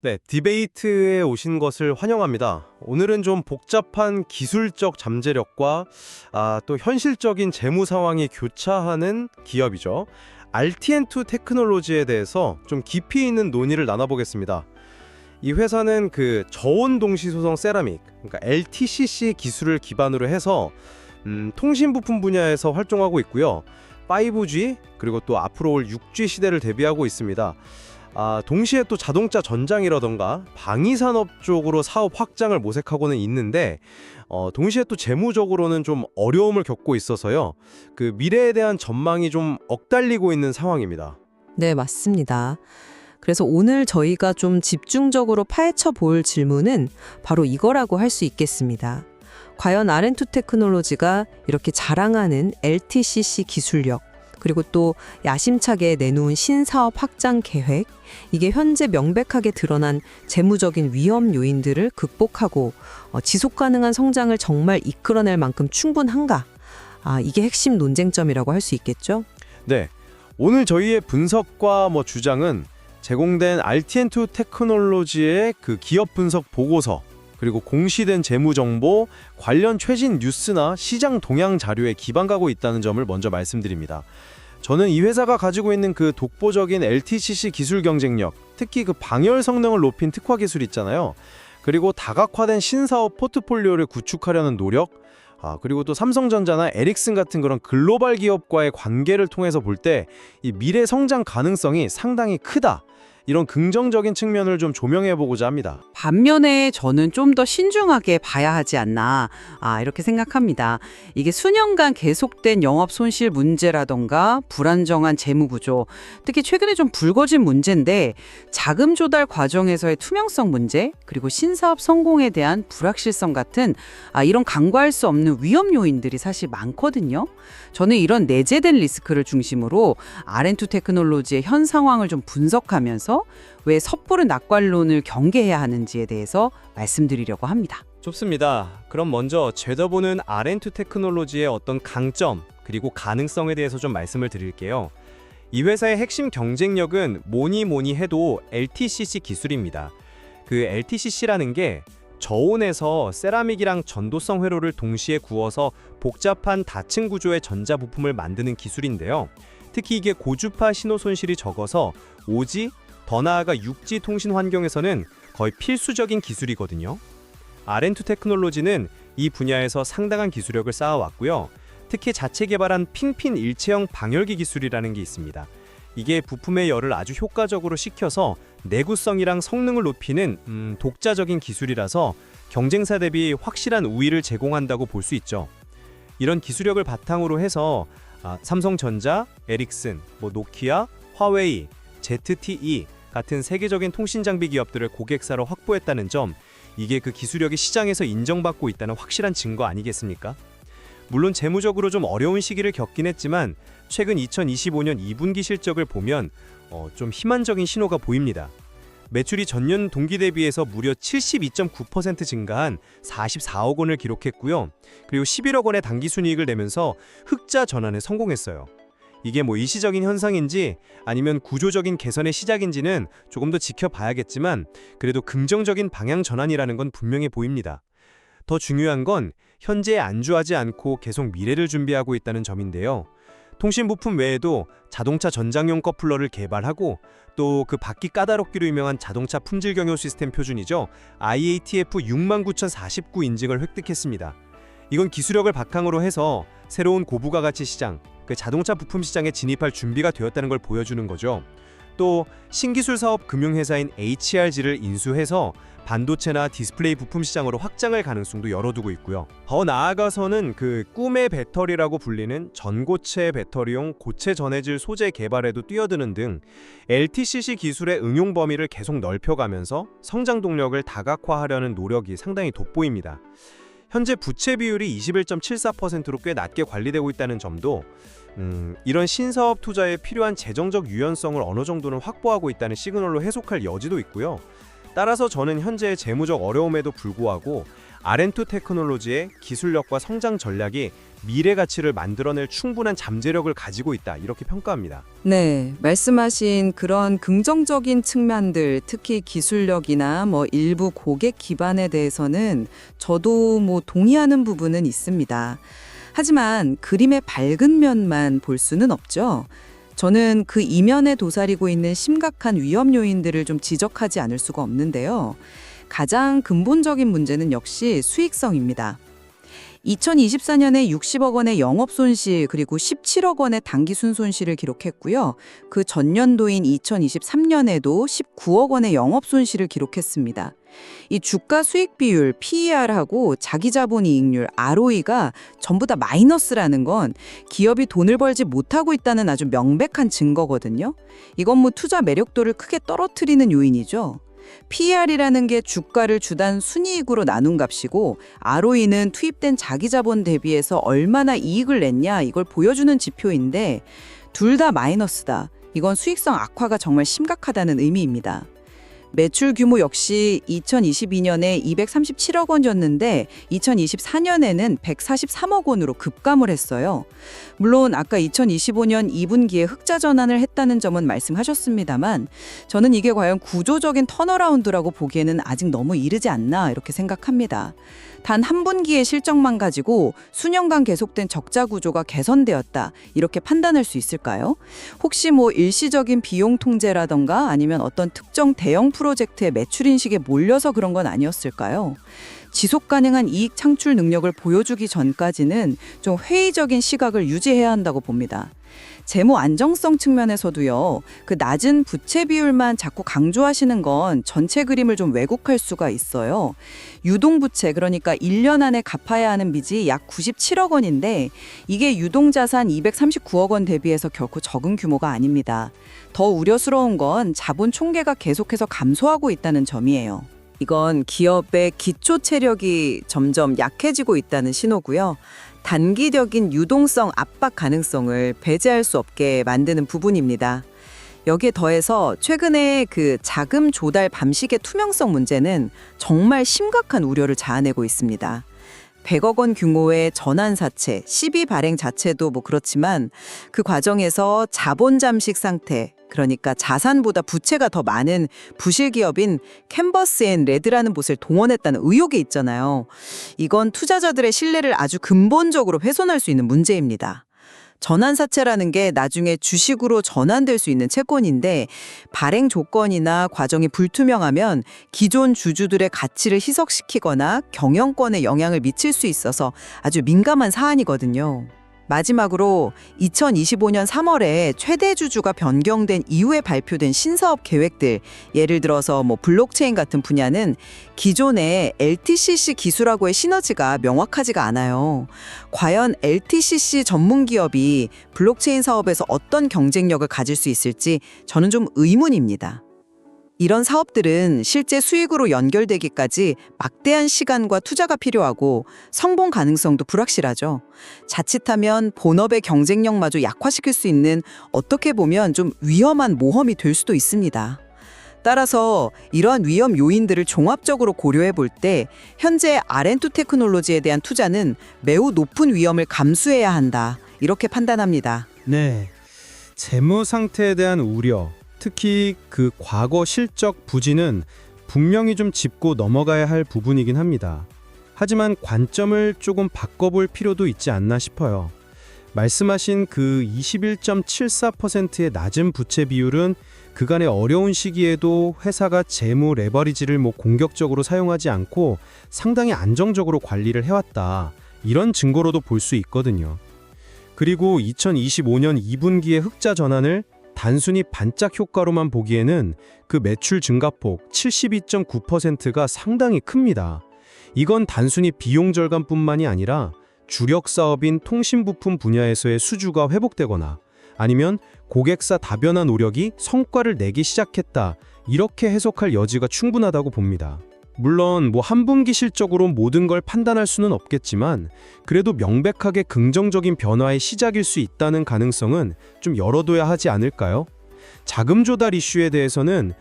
네, 디베이트에 오신 것을 환영합니다. 오늘은 좀 복잡한 기술적 잠재력과 아, 또 현실적인 재무 상황이 교차하는 기업이죠. RTN2 테크놀로지에 대해서 좀 깊이 있는 논의를 나눠보겠습니다. 이 회사는 그 저온 동시 소성 세라믹, 그러니까 LTCC 기술을 기반으로 해서 음, 통신 부품 분야에서 활동하고 있고요. 5G 그리고 또 앞으로 올 6G 시대를 대비하고 있습니다. 아, 동시에 또 자동차 전장이라던가 방위 산업 쪽으로 사업 확장을 모색하고는 있는데 어, 동시에 또 재무적으로는 좀 어려움을 겪고 있어서요. 그 미래에 대한 전망이 좀 엇갈리고 있는 상황입니다. 네, 맞습니다. 그래서 오늘 저희가 좀 집중적으로 파헤쳐 볼 질문은 바로 이거라고 할 수 있겠습니다. 과연 R&2 테크놀로지가 이렇게 자랑하는 LTCC 기술력, 그리고 또 야심차게 내놓은 신사업 확장 계획, 이게 현재 명백하게 드러난 재무적인 위험 요인들을 극복하고 어, 지속 가능한 성장을 정말 이끌어낼 만큼 충분한가? 아, 이게 핵심 논쟁점이라고 할 수 있겠죠? 네. 오늘 저희의 분석과 뭐 주장은 제공된 RTN2 테크놀로지의 그 기업 분석 보고서 그리고 공시된 재무 정보, 관련 최신 뉴스나 시장 동향 자료에 기반가고 있다는 점을 먼저 말씀드립니다. 저는 이 회사가 가지고 있는 그 독보적인 LTCC 기술 경쟁력, 특히 그 방열 성능을 높인 특화 기술 있잖아요. 그리고 다각화된 신사업 포트폴리오를 구축하려는 노력, 아, 그리고 또 삼성전자나 에릭슨 같은 그런 글로벌 기업과의 관계를 통해서 볼 때 이 미래 성장 가능성이 상당히 크다. 이런 긍정적인 측면을 좀 조명해 보고자 합니다. 반면에 저는 좀 더 신중하게 봐야 하지 않나 아, 이렇게 생각합니다. 이게 수년간 계속된 영업 손실 문제라던가 불안정한 재무 구조, 특히 최근에 좀 불거진 문제인데 자금 조달 과정에서의 투명성 문제, 그리고 신사업 성공에 대한 불확실성 같은 아, 이런 간과할 수 없는 위험 요인들이 사실 많거든요. 저는 이런 내재된 리스크를 중심으로 R&2 테크놀로지의 현 상황을 좀 분석하면서 왜 섣부른 낙관론을 경계해야 하는지에 대해서 말씀드리려고 합니다. 좋습니다. 그럼 먼저 제더보는 R&2 테크놀로지의 어떤 강점 그리고 가능성에 대해서 좀 말씀을 드릴게요. 이 회사의 핵심 경쟁력은 뭐니 뭐니 해도 LTCC 기술입니다. 그 LTCC라는 게 저온에서 세라믹이랑 전도성 회로를 동시에 구워서 복잡한 다층 구조의 전자 부품을 만드는 기술인데요. 특히 이게 고주파 신호 손실이 적어서 5G, 더 나아가 6G 통신 환경에서는 거의 필수적인 기술이거든요. R&2 테크놀로지는 이 분야에서 상당한 기술력을 쌓아왔고요. 특히 자체 개발한 핑핀 일체형 방열기 기술이라는 게 있습니다. 이게 부품의 열을 아주 효과적으로 식혀서 내구성이랑 성능을 높이는 음, 독자적인 기술이라서 경쟁사 대비 확실한 우위를 제공한다고 볼 수 있죠. 이런 기술력을 바탕으로 해서 아, 삼성전자, 에릭슨, 뭐 노키아, 화웨이, ZTE 같은 세계적인 통신 장비 기업들을 고객사로 확보했다는 점, 이게 그 기술력이 시장에서 인정받고 있다는 확실한 증거 아니겠습니까? 물론 재무적으로 좀 어려운 시기를 겪긴 했지만 최근 2025년 2분기 실적을 보면 어, 좀 희망적인 신호가 보입니다. 매출이 전년 동기 대비해서 무려 72.9% 증가한 44억 원을 기록했고요. 그리고 11억 원의 당기 순이익을 내면서 흑자 전환에 성공했어요. 이게 뭐 일시적인 현상인지 아니면 구조적인 개선의 시작인지는 조금 더 지켜봐야겠지만 그래도 긍정적인 방향 전환이라는 건 분명해 보입니다. 더 중요한 건 현재에 안주하지 않고 계속 미래를 준비하고 있다는 점인데요. 통신 부품 외에도 자동차 전장용 커플러를 개발하고 또 그 바퀴 까다롭기로 유명한 자동차 품질 경요 시스템 표준이죠. IATF 69049 인증을 획득했습니다. 이건 기술력을 바탕으로 해서 새로운 고부가 가치 시장, 그 자동차 부품 시장에 진입할 준비가 되었다는 걸 보여주는 거죠. 또 신기술 사업 금융회사인 HRG를 인수해서 반도체나 디스플레이 부품 시장으로 확장할 가능성도 열어두고 있고요. 더 나아가서는 그 꿈의 배터리라고 불리는 전고체 배터리용 고체 전해질 소재 개발에도 뛰어드는 등 LTCC 기술의 응용 범위를 계속 넓혀가면서 성장 동력을 다각화하려는 노력이 상당히 돋보입니다. 현재 부채 비율이 21.74%로 꽤 낮게 관리되고 있다는 점도 음, 이런 신사업 투자에 필요한 재정적 유연성을 어느 정도는 확보하고 있다는 시그널로 해석할 여지도 있고요. 따라서 저는 현재의 재무적 어려움에도 불구하고 아렌투 테크놀로지의 기술력과 성장 전략이 미래 가치를 만들어낼 충분한 잠재력을 가지고 있다 이렇게 평가합니다. 네, 말씀하신 그런 긍정적인 측면들, 특히 기술력이나 뭐 일부 고객 기반에 대해서는 저도 뭐 동의하는 부분은 있습니다. 하지만 그림의 밝은 면만 볼 수는 없죠. 저는 그 이면에 도사리고 있는 심각한 위험 요인들을 좀 지적하지 않을 수가 없는데요. 가장 근본적인 문제는 역시 수익성입니다. 2024년에 60억 원의 영업 손실 그리고 17억 원의 단기 순 손실을 기록했고요. 그 전년도인 2023년에도 19억 원의 영업 손실을 기록했습니다. 이 주가 수익 비율 PER하고 자기 자본 이익률 ROE가 전부 다 마이너스라는 건 기업이 돈을 벌지 못하고 있다는 아주 명백한 증거거든요. 이건 뭐 투자 매력도를 크게 떨어뜨리는 요인이죠. PER이라는 게 주가를 주단 순이익으로 나눈 값이고 ROE는 투입된 자기 자본 대비해서 얼마나 이익을 냈냐 이걸 보여주는 지표인데 둘 다 마이너스다. 이건 수익성 악화가 정말 심각하다는 의미입니다. 매출 규모 역시 2022년에 237억 원이었는데 2024년에는 143억 원으로 급감을 했어요. 물론 아까 2025년 2분기에 흑자 전환을 했다는 점은 말씀하셨습니다만 저는 이게 과연 구조적인 턴어라운드라고 보기에는 아직 너무 이르지 않나 이렇게 생각합니다. 단 한 분기의 실적만 가지고 수년간 계속된 적자 구조가 개선되었다 이렇게 판단할 수 있을까요? 혹시 뭐 일시적인 비용 통제라던가 아니면 어떤 특정 대형 프로젝트의 매출 인식에 몰려서 그런 건 아니었을까요? 지속 가능한 이익 창출 능력을 보여주기 전까지는 좀 회의적인 시각을 유지해야 한다고 봅니다. 재무 안정성 측면에서도요. 그 낮은 부채 비율만 자꾸 강조하시는 건 전체 그림을 좀 왜곡할 수가 있어요. 유동 부채 그러니까 1년 안에 갚아야 하는 빚이 약 97억 원인데 이게 유동 자산 239억 원 대비해서 결코 적은 규모가 아닙니다. 더 우려스러운 건 자본 총계가 계속해서 감소하고 있다는 점이에요. 이건 기업의 기초 체력이 점점 약해지고 있다는 신호고요. 단기적인 유동성 압박 가능성을 배제할 수 없게 만드는 부분입니다. 여기에 더해서 최근에 그 자금 조달 밤식의 투명성 문제는 정말 심각한 우려를 자아내고 있습니다. 100억 원 규모의 전환 사채, 시비 발행 자체도 뭐 그렇지만 그 과정에서 자본 잠식 상태, 그러니까 자산보다 부채가 더 많은 부실 기업인 캔버스 앤 레드라는 곳을 동원했다는 의혹이 있잖아요. 이건 투자자들의 신뢰를 아주 근본적으로 훼손할 수 있는 문제입니다. 전환사채라는 게 나중에 주식으로 전환될 수 있는 채권인데 발행 조건이나 과정이 불투명하면 기존 주주들의 가치를 희석시키거나 경영권에 영향을 미칠 수 있어서 아주 민감한 사안이거든요. 마지막으로 2025년 3월에 최대 주주가 변경된 이후에 발표된 신사업 계획들, 예를 들어서 뭐 블록체인 같은 분야는 기존의 LTCC 기술하고의 시너지가 명확하지가 않아요. 과연 LTCC 전문 기업이 블록체인 사업에서 어떤 경쟁력을 가질 수 있을지 저는 좀 의문입니다. 이런 사업들은 실제 수익으로 연결되기까지 막대한 시간과 투자가 필요하고 성공 가능성도 불확실하죠. 자칫하면 본업의 경쟁력마저 약화시킬 수 있는 어떻게 보면 좀 위험한 모험이 될 수도 있습니다. 따라서 이러한 위험 요인들을 종합적으로 고려해 볼 때 현재 R&D 테크놀로지에 대한 투자는 매우 높은 위험을 감수해야 한다. 이렇게 판단합니다. 네. 재무 상태에 대한 우려, 특히 그 과거 실적 부진은 분명히 좀 짚고 넘어가야 할 부분이긴 합니다. 하지만 관점을 조금 바꿔볼 필요도 있지 않나 싶어요. 말씀하신 그 21.74%의 낮은 부채 비율은 그간의 어려운 시기에도 회사가 재무 레버리지를 뭐 공격적으로 사용하지 않고 상당히 안정적으로 관리를 해왔다. 이런 증거로도 볼 수 있거든요. 그리고 2025년 2분기의 흑자 전환을 단순히 반짝 효과로만 보기에는 그 매출 증가폭 72.9%가 상당히 큽니다. 이건 단순히 비용 절감뿐만이 아니라 주력 사업인 통신 부품 분야에서의 수주가 회복되거나 아니면 고객사 다변화 노력이 성과를 내기 시작했다. 이렇게 해석할 여지가 충분하다고 봅니다. 물론 뭐 한 분기 실적으로 모든 걸 판단할 수는 없겠지만 그래도 명백하게 긍정적인 변화의 시작일 수 있다는 가능성은 좀 열어둬야 하지 않을까요? 자금 조달 이슈에 대해서는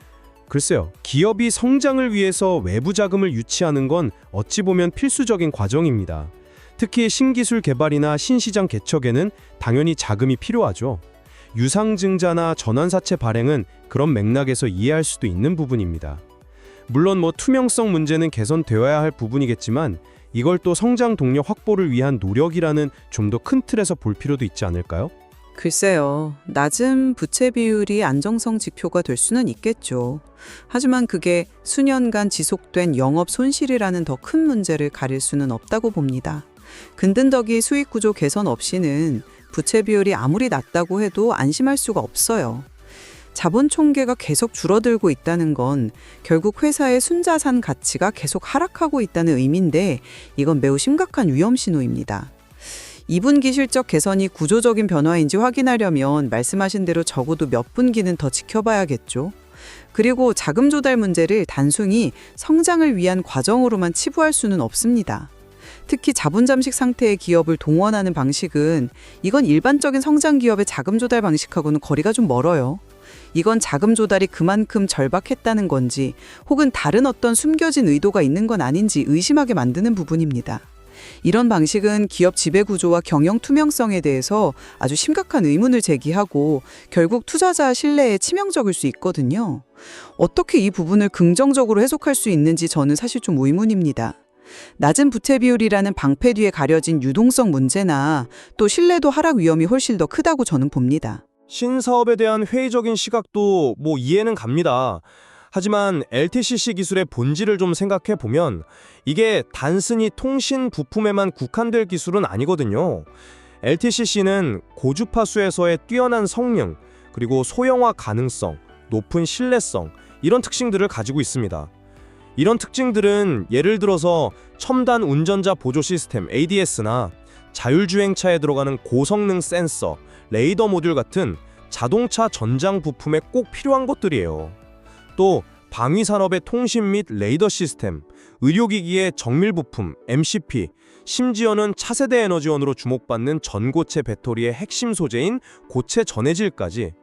글쎄요, 기업이 성장을 위해서 외부 자금을 유치하는 건 어찌 보면 필수적인 과정입니다. 특히 신기술 개발이나 신시장 개척에는 당연히 자금이 필요하죠. 유상증자나 전환사채 발행은 그런 맥락에서 이해할 수도 있는 부분입니다. 물론 뭐 투명성 문제는 개선되어야 할 부분이겠지만 이걸 또 성장 동력 확보를 위한 노력이라는 좀 더 큰 틀에서 볼 필요도 있지 않을까요? 글쎄요. 낮은 부채 비율이 안정성 지표가 될 수는 있겠죠. 하지만 그게 수년간 지속된 영업 손실이라는 더 큰 문제를 가릴 수는 없다고 봅니다. 근든덕이 수익 구조 개선 없이는 부채 비율이 아무리 낮다고 해도 안심할 수가 없어요. 자본 총계가 계속 줄어들고 있다는 건 결국 회사의 순자산 가치가 계속 하락하고 있다는 의미인데 이건 매우 심각한 위험 신호입니다. 2분기 실적 개선이 구조적인 변화인지 확인하려면 말씀하신 대로 적어도 몇 분기는 더 지켜봐야겠죠. 그리고 자금 조달 문제를 단순히 성장을 위한 과정으로만 치부할 수는 없습니다. 특히 자본 잠식 상태의 기업을 동원하는 방식은 이건 일반적인 성장 기업의 자금 조달 방식하고는 거리가 좀 멀어요. 이건 자금 조달이 그만큼 절박했다는 건지 혹은 다른 어떤 숨겨진 의도가 있는 건 아닌지 의심하게 만드는 부분입니다. 이런 방식은 기업 지배 구조와 경영 투명성에 대해서 아주 심각한 의문을 제기하고 결국 투자자 신뢰에 치명적일 수 있거든요. 어떻게 이 부분을 긍정적으로 해석할 수 있는지 저는 사실 좀 의문입니다. 낮은 부채 비율이라는 방패 뒤에 가려진 유동성 문제나 또 신뢰도 하락 위험이 훨씬 더 크다고 저는 봅니다. 신사업에 대한 회의적인 시각도 뭐 이해는 갑니다. 하지만 LTCC 기술의 본질을 좀 생각해 보면 이게 단순히 통신 부품에만 국한될 기술은 아니거든요. LTCC는 고주파수에서의 뛰어난 성능, 그리고 소형화 가능성, 높은 신뢰성 이런 특징들을 가지고 있습니다. 이런 특징들은 예를 들어서 첨단 운전자 보조 시스템 ADS나 자율주행차에 들어가는 고성능 센서, 레이더 모듈 같은 자동차 전장 부품에 꼭 필요한 것들이에요. 또 방위 산업의 통신 및 레이더 시스템, 의료기기의 정밀 부품 MCP, 심지어는 차세대 에너지원으로 주목받는 전고체 배터리의 핵심 소재인 고체 전해질까지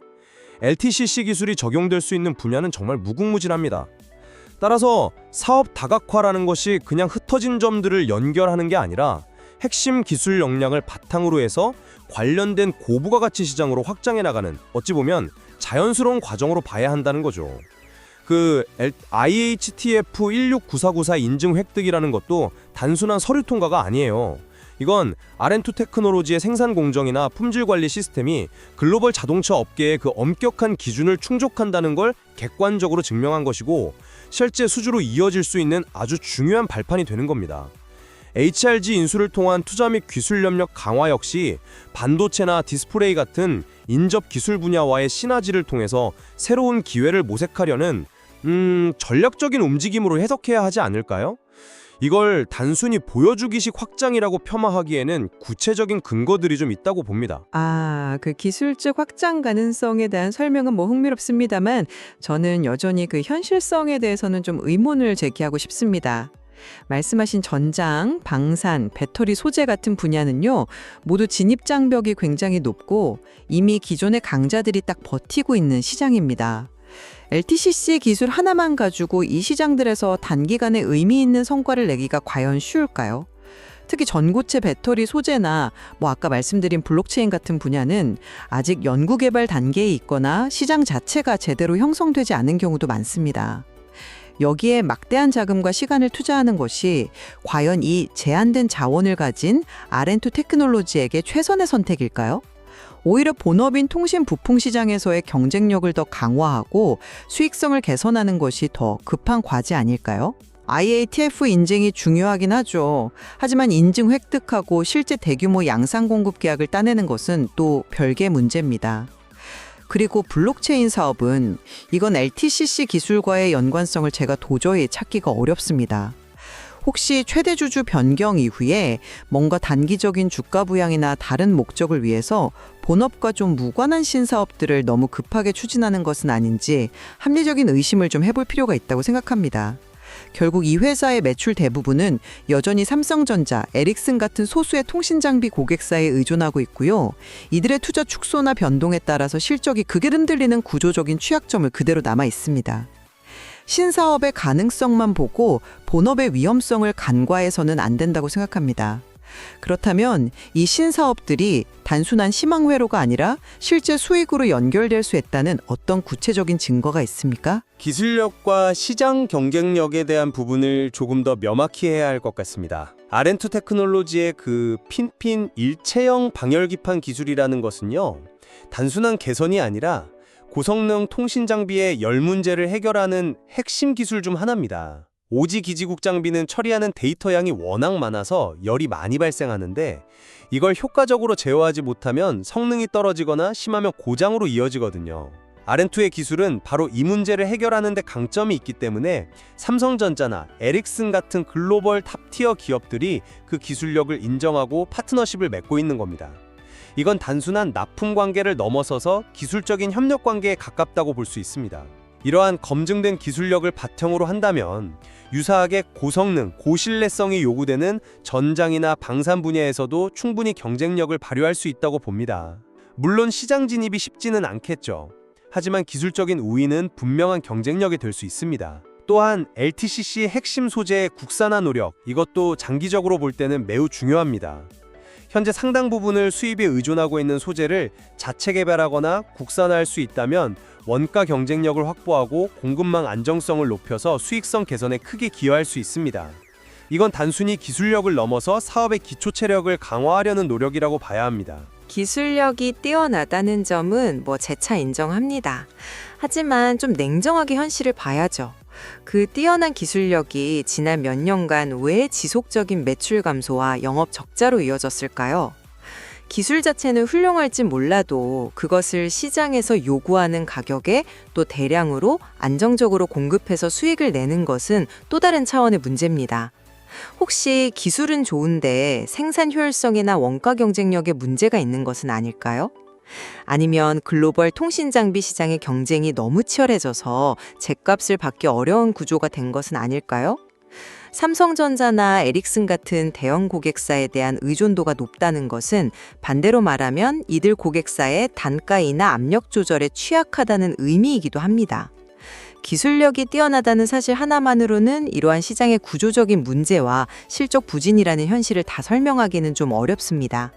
LTCC 기술이 적용될 수 있는 분야는 정말 무궁무진합니다. 따라서 사업 다각화라는 것이 그냥 흩어진 점들을 연결하는 게 아니라 핵심 기술 역량을 바탕으로 해서 관련된 고부가 가치 시장으로 확장해 나가는 어찌 보면 자연스러운 과정으로 봐야 한다는 거죠. 그 IHTF 169494 인증 획득이라는 것도 단순한 서류 통과가 아니에요. 이건 R&2 테크놀로지의 생산 공정이나 품질 관리 시스템이 글로벌 자동차 업계의 그 엄격한 기준을 충족한다는 걸 객관적으로 증명한 것이고 실제 수주로 이어질 수 있는 아주 중요한 발판이 되는 겁니다. HRG 인수를 통한 투자 및 기술 협력 강화 역시 반도체나 디스플레이 같은 인접 기술 분야와의 시너지를 통해서 새로운 기회를 모색하려는 음, 전략적인 움직임으로 해석해야 하지 않을까요? 이걸 단순히 보여주기식 확장이라고 폄하하기에는 구체적인 근거들이 좀 있다고 봅니다. 아, 그 기술적 확장 가능성에 대한 설명은 뭐 흥미롭습니다만 저는 여전히 그 현실성에 대해서는 좀 의문을 제기하고 싶습니다. 말씀하신 전장, 방산, 배터리 소재 같은 분야는요, 모두 진입 장벽이 굉장히 높고 이미 기존의 강자들이 딱 버티고 있는 시장입니다. LTCC 기술 하나만 가지고 이 시장들에서 단기간에 의미 있는 성과를 내기가 과연 쉬울까요? 특히 전고체 배터리 소재나 뭐 아까 말씀드린 블록체인 같은 분야는 아직 연구 개발 단계에 있거나 시장 자체가 제대로 형성되지 않은 경우도 많습니다. 여기에 막대한 자금과 시간을 투자하는 것이 과연 이 제한된 자원을 가진 R&2 테크놀로지에게 최선의 선택일까요? 오히려 본업인 통신 부품 시장에서의 경쟁력을 더 강화하고 수익성을 개선하는 것이 더 급한 과제 아닐까요? IATF 인증이 중요하긴 하죠. 하지만 인증 획득하고 실제 대규모 양산 공급 계약을 따내는 것은 또 별개 문제입니다. 그리고 블록체인 사업은 이건 LTCC 기술과의 연관성을 제가 도저히 찾기가 어렵습니다. 혹시 최대 주주 변경 이후에 뭔가 단기적인 주가 부양이나 다른 목적을 위해서 본업과 좀 무관한 신사업들을 너무 급하게 추진하는 것은 아닌지 합리적인 의심을 좀 해볼 필요가 있다고 생각합니다. 결국 이 회사의 매출 대부분은 여전히 삼성전자, 에릭슨 같은 소수의 통신 장비 고객사에 의존하고 있고요. 이들의 투자 축소나 변동에 따라서 실적이 극에 흔들리는 구조적인 취약점을 그대로 남아 있습니다. 신사업의 가능성만 보고 본업의 위험성을 간과해서는 안 된다고 생각합니다. 그렇다면 이 신사업들이 단순한 희망 회로가 아니라 실제 수익으로 연결될 수 있다는 어떤 구체적인 증거가 있습니까? 기술력과 시장 경쟁력에 대한 부분을 조금 더 명확히 해야 할 것 같습니다. 아렌투 테크놀로지의 그 핀핀 일체형 방열기판 기술이라는 것은요. 단순한 개선이 아니라 고성능 통신 장비의 열 문제를 해결하는 핵심 기술 중 하나입니다. 오지 기지국 장비는 처리하는 데이터 양이 워낙 많아서 열이 많이 발생하는데 이걸 효과적으로 제어하지 못하면 성능이 떨어지거나 심하면 고장으로 이어지거든요. 아렌투의 기술은 바로 이 문제를 해결하는 데 강점이 있기 때문에 삼성전자나 에릭슨 같은 글로벌 탑티어 기업들이 그 기술력을 인정하고 파트너십을 맺고 있는 겁니다. 이건 단순한 납품 관계를 넘어서서 기술적인 협력 관계에 가깝다고 볼 수 있습니다. 이러한 검증된 기술력을 바탕으로 한다면 유사하게 고성능, 고신뢰성이 요구되는 전장이나 방산 분야에서도 충분히 경쟁력을 발휘할 수 있다고 봅니다. 물론 시장 진입이 쉽지는 않겠죠. 하지만 기술적인 우위는 분명한 경쟁력이 될 수 있습니다. 또한 LTCC의 핵심 소재의 국산화 노력, 이것도 장기적으로 볼 때는 매우 중요합니다. 현재 상당 부분을 수입에 의존하고 있는 소재를 자체 개발하거나 국산화할 수 있다면 원가 경쟁력을 확보하고 공급망 안정성을 높여서 수익성 개선에 크게 기여할 수 있습니다. 이건 단순히 기술력을 넘어서 사업의 기초 체력을 강화하려는 노력이라고 봐야 합니다. 기술력이 뛰어나다는 점은 뭐 재차 인정합니다. 하지만 좀 냉정하게 현실을 봐야죠. 그 뛰어난 기술력이 지난 몇 년간 왜 지속적인 매출 감소와 영업 적자로 이어졌을까요? 기술 자체는 훌륭할진 몰라도 그것을 시장에서 요구하는 가격에 또 대량으로 안정적으로 공급해서 수익을 내는 것은 또 다른 차원의 문제입니다. 혹시 기술은 좋은데 생산 효율성이나 원가 경쟁력에 문제가 있는 것은 아닐까요? 아니면 글로벌 통신 장비 시장의 경쟁이 너무 치열해져서 제값을 받기 어려운 구조가 된 것은 아닐까요? 삼성전자나 에릭슨 같은 대형 고객사에 대한 의존도가 높다는 것은 반대로 말하면 이들 고객사의 단가이나 압력 조절에 취약하다는 의미이기도 합니다. 기술력이 뛰어나다는 사실 하나만으로는 이러한 시장의 구조적인 문제와 실적 부진이라는 현실을 다 설명하기는 좀 어렵습니다.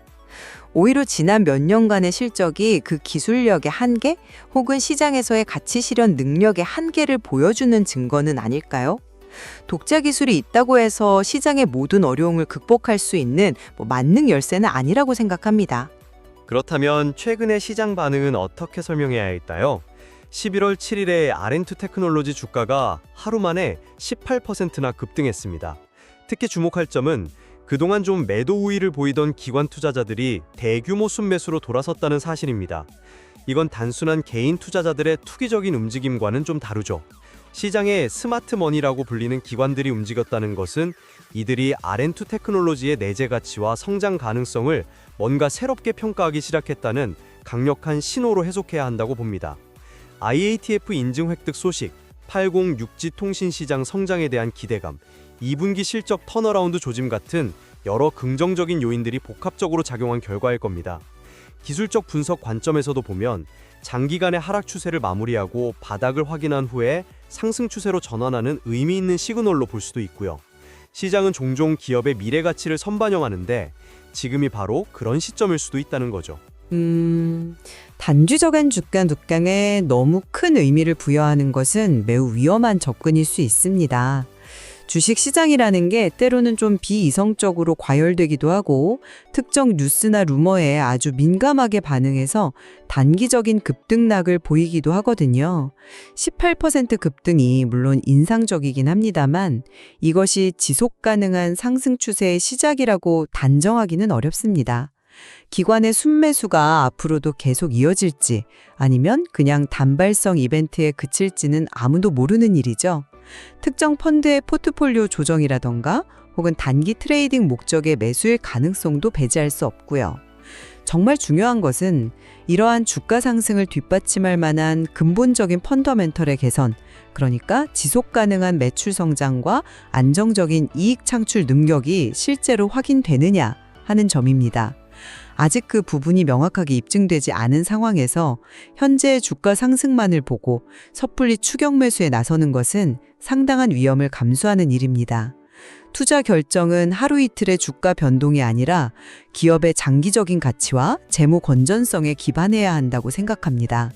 오히려 지난 몇 년간의 실적이 그 기술력의 한계 혹은 시장에서의 가치 실현 능력의 한계를 보여주는 증거는 아닐까요? 독자 기술이 있다고 해서 시장의 모든 어려움을 극복할 수 있는 뭐 만능 열쇠는 아니라고 생각합니다. 그렇다면 최근의 시장 반응은 어떻게 설명해야 할까요? 11월 7일에 아렌투 테크놀로지 주가가 하루 만에 18%나 급등했습니다. 특히 주목할 점은 그동안 좀 매도 우위를 보이던 기관 투자자들이 대규모 순매수로 돌아섰다는 사실입니다. 이건 단순한 개인 투자자들의 투기적인 움직임과는 좀 다르죠. 시장의 스마트 머니라고 불리는 기관들이 움직였다는 것은 이들이 아렌투 테크놀로지의 내재 가치와 성장 가능성을 뭔가 새롭게 평가하기 시작했다는 강력한 신호로 해석해야 한다고 봅니다. IATF 인증 획득 소식, 806G 통신 시장 성장에 대한 기대감, 2분기 실적 턴어라운드 조짐 같은 여러 긍정적인 요인들이 복합적으로 작용한 결과일 겁니다. 기술적 분석 관점에서도 보면 장기간의 하락 추세를 마무리하고 바닥을 확인한 후에 상승 추세로 전환하는 의미 있는 시그널로 볼 수도 있고요. 시장은 종종 기업의 미래 가치를 선반영하는데 지금이 바로 그런 시점일 수도 있다는 거죠. 음, 단주적인 주가 눕강에 너무 큰 의미를 부여하는 것은 매우 위험한 접근일 수 있습니다. 주식 시장이라는 게 때로는 좀 비이성적으로 과열되기도 하고 특정 뉴스나 루머에 아주 민감하게 반응해서 단기적인 급등락을 보이기도 하거든요. 18% 급등이 물론 인상적이긴 합니다만 이것이 지속 가능한 상승 추세의 시작이라고 단정하기는 어렵습니다. 기관의 순매수가 앞으로도 계속 이어질지 아니면 그냥 단발성 이벤트에 그칠지는 아무도 모르는 일이죠. 특정 펀드의 포트폴리오 조정이라던가 혹은 단기 트레이딩 목적의 매수의 가능성도 배제할 수 없고요. 정말 중요한 것은 이러한 주가 상승을 뒷받침할 만한 근본적인 펀더멘털의 개선, 그러니까 지속 가능한 매출 성장과 안정적인 이익 창출 능력이 실제로 확인되느냐 하는 점입니다. 아직 그 부분이 명확하게 입증되지 않은 상황에서 현재 주가 상승만을 보고 섣불리 추격 매수에 나서는 것은 상당한 위험을 감수하는 일입니다. 투자 결정은 하루 이틀의 주가 변동이 아니라 기업의 장기적인 가치와 재무 건전성에 기반해야 한다고 생각합니다.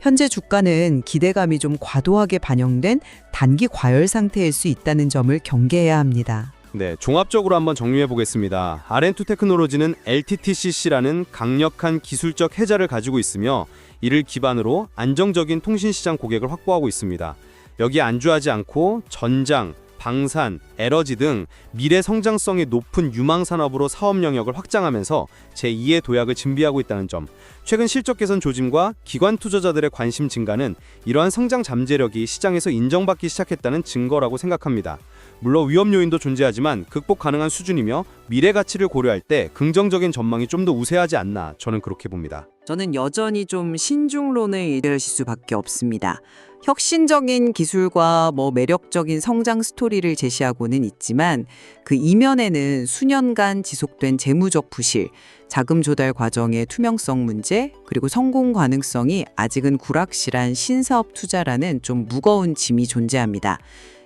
현재 주가는 기대감이 좀 과도하게 반영된 단기 과열 상태일 수 있다는 점을 경계해야 합니다. 네, 종합적으로 한번 정리해 보겠습니다. 아렌투 테크놀로지는 LTTCC라는 강력한 기술적 해자를 가지고 있으며 이를 기반으로 안정적인 통신 시장 고객을 확보하고 있습니다. 여기에 안주하지 않고 전장, 방산, 에너지 등 미래 성장성이 높은 유망 산업으로 사업 영역을 확장하면서 제2의 도약을 준비하고 있다는 점. 최근 실적 개선 조짐과 기관 투자자들의 관심 증가는 이러한 성장 잠재력이 시장에서 인정받기 시작했다는 증거라고 생각합니다. 물론 위험 요인도 존재하지만 극복 가능한 수준이며 미래 가치를 고려할 때 긍정적인 전망이 좀 더 우세하지 않나 저는 그렇게 봅니다. 저는 여전히 좀 신중론을 이르실 수밖에 없습니다. 혁신적인 기술과 뭐 매력적인 성장 스토리를 제시하고는 있지만 그 이면에는 수년간 지속된 재무적 부실, 자금 조달 과정의 투명성 문제, 그리고 성공 가능성이 아직은 불확실한 신사업 투자라는 좀 무거운 짐이 존재합니다.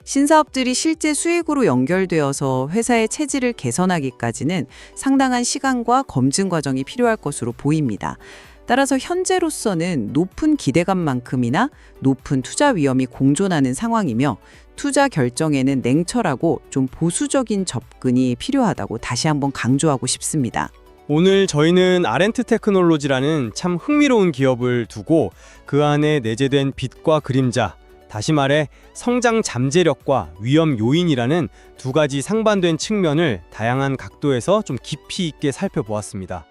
신사업들이 실제 수익으로 연결되어서 회사의 체질을 개선하기까지는 상당한 시간과 검증 과정이 필요할 것으로 보입니다. 따라서 현재로서는 높은 기대감만큼이나 높은 투자 위험이 공존하는 상황이며 투자 결정에는 냉철하고 좀 보수적인 접근이 필요하다고 다시 한번 강조하고 싶습니다. 오늘 저희는 아렌트 테크놀로지라는 참 흥미로운 기업을 두고 그 안에 내재된 빛과 그림자, 다시 말해 성장 잠재력과 위험 요인이라는 두 가지 상반된 측면을 다양한 각도에서 좀 깊이 있게 살펴보았습니다.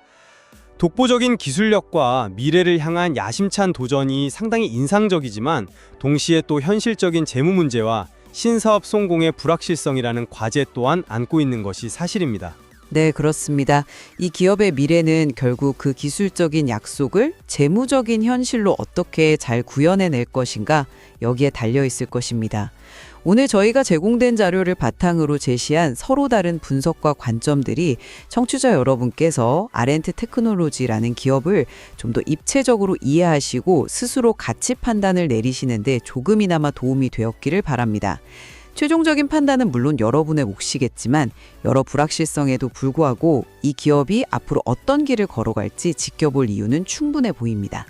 독보적인 기술력과 미래를 향한 야심찬 도전이 상당히 인상적이지만 동시에 또 현실적인 재무 문제와 신사업 성공의 불확실성이라는 과제 또한 안고 있는 것이 사실입니다. 네, 그렇습니다. 이 기업의 미래는 결국 그 기술적인 약속을 재무적인 현실로 어떻게 잘 구현해낼 것인가 여기에 달려 있을 것입니다. 오늘 저희가 제공된 자료를 바탕으로 제시한 서로 다른 분석과 관점들이 청취자 여러분께서 아렌트 테크놀로지라는 기업을 좀 더 입체적으로 이해하시고 스스로 가치 판단을 내리시는데 조금이나마 도움이 되었기를 바랍니다. 최종적인 판단은 물론 여러분의 몫이겠지만 여러 불확실성에도 불구하고 이 기업이 앞으로 어떤 길을 걸어갈지 지켜볼 이유는 충분해 보입니다.